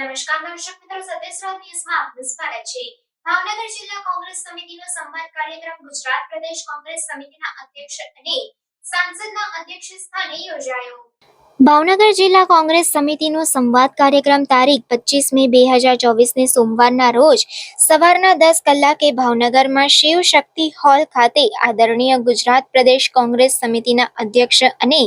નમસ્કાર દર્શક મિત્રો સત્યસ્રાવ ન્યૂઝમાં આપનું સ્વાગત છે. ભાવનગર જિલ્લા કોંગ્રેસ સમિતિનો સંવાદ કાર્યક્રમ ગુજરાત પ્રદેશ કોંગ્રેસ સમિતિના અધ્યક્ષ અને સાંસદના અધ્યક્ષ સ્થાને યોજાયો. ભાવનગર જિલ્લા કોંગ્રેસ સમિતિનો સંવાદ કાર્યક્રમ તારીખ પચીસ મે બે હજાર ચોવીસને સોમવારના રોજ સવારના દસ કલાકે ભાવનગરમાં શિવ શક્તિ હોલ ખાતે આદરણીય ગુજરાત પ્રદેશ કોંગ્રેસ સમિતિના અધ્યક્ષ અને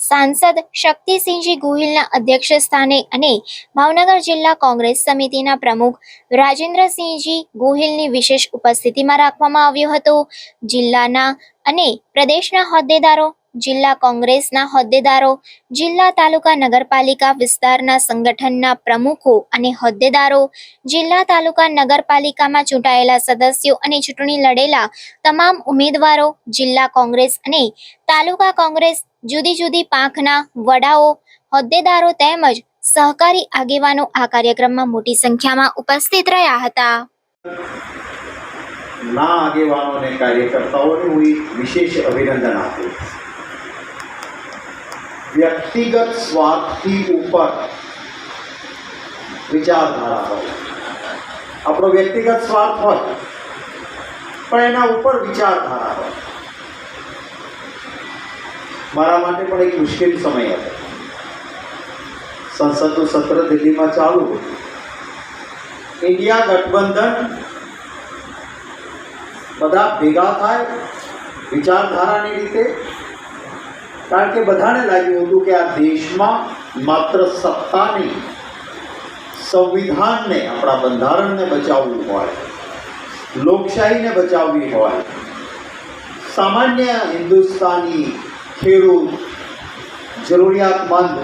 સાંસદ શક્તિસિંહજી ગોહિલના અધ્યક્ષ સ્થાને અને ભાવનગર જિલ્લા કોંગ્રેસ સમિતિના પ્રમુખ રાજેન્દ્રસિંહજી ગોહિલની વિશેષ ઉપસ્થિતિમાં રાખવામાં આવ્યો હતો. જિલ્લાના અને પ્રદેશના હોદ્દેદારો જિલ્લા કોંગ્રેસના હોદ્દેદારો, જિલ્લા તાલુકા નગરપાલિકા વિસ્તારના સંગઠનના પ્રમુખો અને હોદ્દેદારો, જિલ્લા તાલુકા નગરપાલિકામાં ચૂંટાયેલા સદસ્યો અને ચૂંટણી લડેલા તમામ ઉમેદવારો, જિલ્લા કોંગ્રેસ અને તાલુકા કોંગ્રેસ જુદી જુદી પાંખના વડાઓ, હોદ્દેદારો તેમજ સહકારી આગેવાનો આ કાર્યક્રમમાં મોટી સંખ્યામાં ઉપસ્થિત રહ્યા હતા. ના આગેવાનો અને કાર્યકર્તાઓને હું વિશેષ અભિનંદન આપું વ્યક્તિગત સ્વાર્થથી ઉપર વિચારધારા હોય આપણો વ્યક્તિગત સ્વાર્થ હોય પણ એના ઉપર વિચારધારા હોય મારા માટે પણ એક મુશ્કેલ સમય હતો સંસદનું સત્ર દિલ્હીમાં ચાલુ હતું ઇન્ડિયા ગઠબંધન બધા ભેગા થાય વિચારધારાની રીતે કારણ કે બધાને લાગ્યું હતું કે આ દેશમાં માત્ર સત્તાની સંવિધાનને, આપણા બંધારણને બચાવવું હોય, લોકશાહીને બચાવવી હોય, સામાન્ય હિન્દુસ્તાની ખેડૂત, જરૂરિયાતમંદ,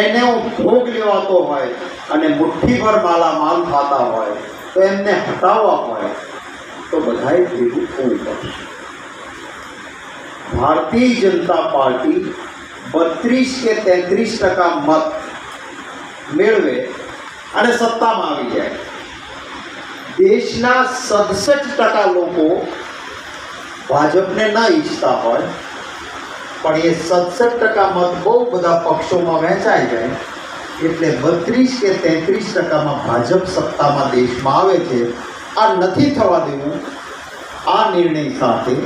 એને ભોગ લેવાતો હોય અને મુઠ્ઠીભર માલામાલ થતા હોય, તો એમને હટાવવા હોય, તો બધાએ ભેગું થવું પડશે. ભારતીય જનતા પાર્ટી બત્રીસ કે તેત્રીસ ટકા મત મેળવે અને સત્તામાં આવી જાય દેશના સડસઠ ટકા લોકો ભાજપને ન ઈચ્છતા હોય પણ એ સડસઠ ટકા મત બહુ બધા પક્ષોમાં વહેંચાઈ જાય એટલે બત્રીસ કે તેત્રીસ ટકામાં ભાજપ સત્તામાં દેશમાં આવે છે આ નથી થવા દેવું આ નિર્ણય સાથે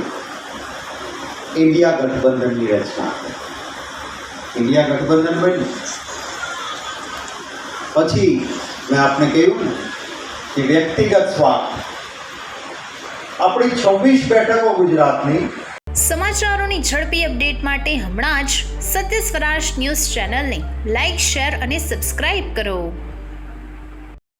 ઇન્ડિયા ગઠબંધનની રચના. ઇન્ડિયા ગઠબંધન બન્યું. પછી મેં આપને કહ્યું ને કે વ્યક્તિગત સ્વાર્થ. આપણી છવ્વીસ બેઠકો ગુજરાતની. સમાચારોની ઝડપી અપડેટ માટે હમણાં જ સત્ય સ્વરાજ ન્યૂઝ ચેનલને લાઇક શેર અને સબસ્ક્રાઇબ કરો.